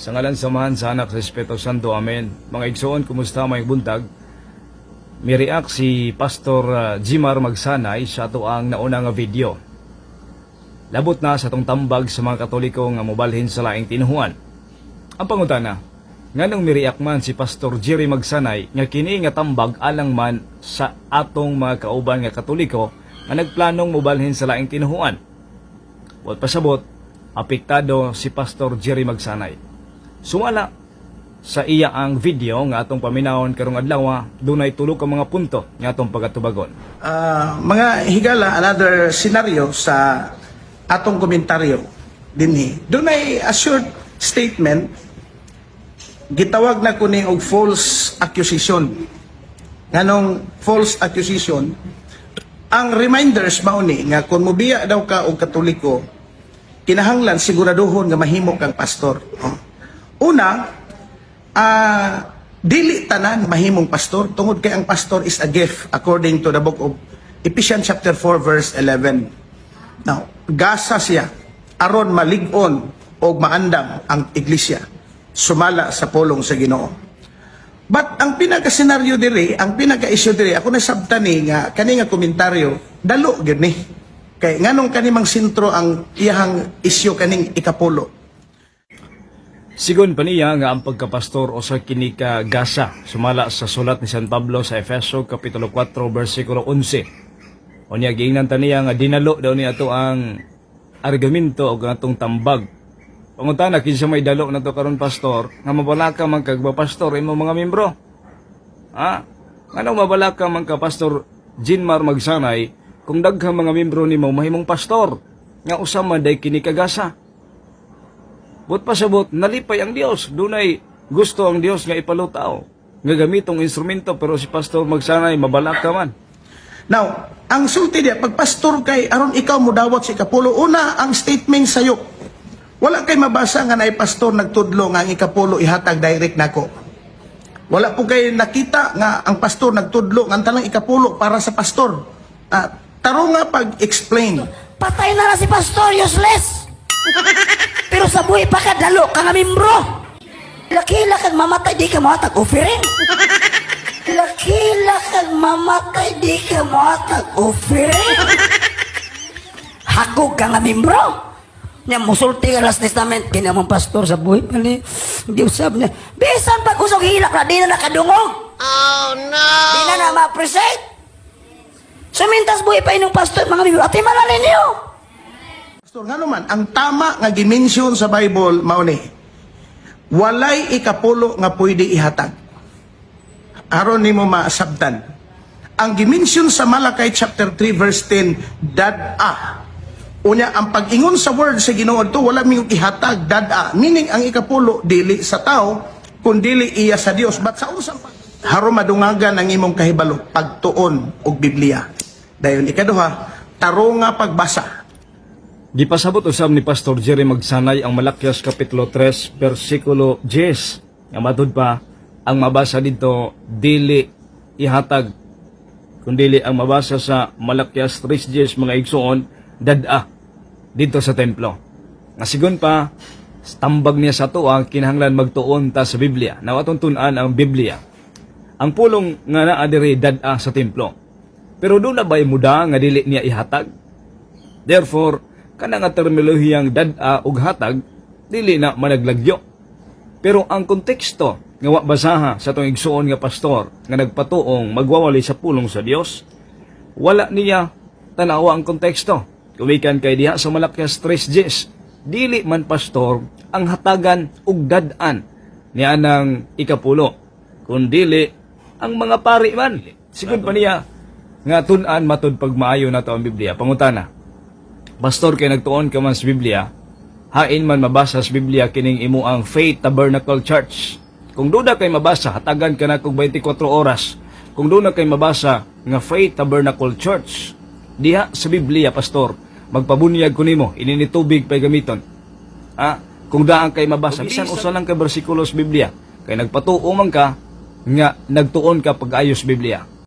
Sa ngalan samahan sa anak Espiritu Santo, Amen. Mga igsoon, kumusta may buntag? Miriak si Pastor uh, Jimar Magsanay sa ato ang nauna nga video. Labot na sa tong tambag sa mga katoliko nga mobalhin sa laing tinuhuan. Ang pangutana, nganong miriak man si Pastor Jerry Magsanay nga kini nga tambag alang man sa atong mga kauban nga katoliko nga nagplanong mobalhin sa laing tinuhuan. Wal pasabot, apektado si Pastor Jerry Magsanay. Sumala sa iya ang video nga atong paminawon karong adlaw dunay tulo ka mga punto nga atong pagatubagon. Ah, mga higala, another scenario sa atong komentaryo dinhi. Doon ay a short statement gitawag na kuning og false accusation. Nganong false accusation ang reminders mao ni nga kung mobiya daw ka og katoliko kinahanglan siguraduhon nga mahimo kang pastor. Oh. Una, ah dili tanan mahimong pastor tungod kay ang pastor is a gift according to the book of Ephesians chapter 4 verse 11. Now, gasa siya aron malig-on o maandam ang iglesia sumala sa pulong sa Ginoo. But ang pinaka-senaryo diri, ang pinaka-issue diri, ako nasabtan ni nga kani nga komentaryo, dalo gyud ni. Kay nganong kanimang sentro ang iyahang isyu kaning ikapulo. Sigon pa niya nga ang pagkapastor o sa kini ka gasa sumala sa sulat ni San Pablo sa Efeso kapitulo 4 bersikulo 11. O niya giingnan ta niya nga dinalo daw niya to ang argumento o atong tambag. Pangutana kinsa may dalo na to karon pastor nga mabalaka man kag pastor imo mga membro. Ha? Ano mabalaka man ka pastor Jinmar Magsanay kung daghang mga membro nimo mahimong pastor nga usama day kini kagasa. But pasabot, nalipay ang Dios. Dunay gusto ang Dios nga ipalutaw. Nga gamitong instrumento pero si pastor magsanay mabalak ka man. Now, ang sulti diya, pag pastor kay, aron ikaw mo dawat si Kapulo, una, ang statement sa'yo, wala kay mabasa nga na pastor nagtudlo nga ang ikapulo ihatag direct nako. Wala po kay nakita nga ang pastor nagtudlo nga ang talang ikapulo para sa pastor. Ah, taro nga pag-explain. Patay na na si Pastor, useless! Pero sa buhay pa ka, dalo ka nga membro! Lakila kag mamatay, di ka mahatag offering! Lakila kag mamatay, di ka mahatag offering! Hakog ka nga membro! Nya musulti ka last testament, kinamang pastor sa buhay pa ni Di usab niya. Bisan pag usog hilak na, di na nakadungog! Oh no! Di na na ma-appreciate! Sumintas buhay pa inong pastor, mga membro, ati malalin niyo! Pastor, nga naman, ang tama nga gimension sa Bible, mao ni, walay ikapulo nga pwede ihatag. Aron nimo maasabtan. Ang gimension sa Malakay chapter 3 verse 10, dad-a. Unya, ang pag-ingon sa word sa Ginoo to wala ming ihatag, dad-a. Meaning, ang ikapulo, dili sa tao, kung dili iya sa Dios. But sa unsang pag Haro madungagan ang imong kahibalo, pagtuon og Biblia. Dayon ikaduha, taro nga pagbasa. Gipasabot usab ni Pastor Jerry Magsanay ang Malakyas Kapitulo 3, versikulo 10. Nga matud pa, ang mabasa dito, dili ihatag. Kung dili ang mabasa sa Malakyas 3.10 mga igsoon, dada dito sa templo. Nga sigon pa, tambag niya sa tuwa, kinahanglan magtuon ta sa Biblia. Nawatong tunan ang Biblia. Ang pulong nga naa diri dada sa templo. Pero doon na ba'y muda nga dili niya ihatag? Therefore, kana nga terminolohiyang dad-a ug hatag dili na managlagyo. Pero ang konteksto nga basaha sa tong igsuon nga pastor nga nagpatuong magwawali sa pulong sa Dios, wala niya tanawa ang konteksto. Kumikan kay diha sa Malakyas 3:10, dili man pastor ang hatagan ug dad-an niya nang ikapulo, kundili ang mga pari man. Sigud pa niya nga tun-an matud pagmaayo na to ang Biblia. Pangutana, Pastor kay nagtuon ka man sa Biblia, hain man mabasa sa Biblia kining imo ang Faith Tabernacle Church. Kung duda kay mabasa, hatagan ka na kog 24 oras. Kung duda kay mabasa nga Faith Tabernacle Church, diha sa Biblia, Pastor, magpabunyag ko nimo, inini tubig pay gamiton. Ha? Kung daan kay mabasa, bisan usa lang ka bersikulo sa Biblia, kay nagpatuo man ka nga nagtuon ka pag-ayos Biblia.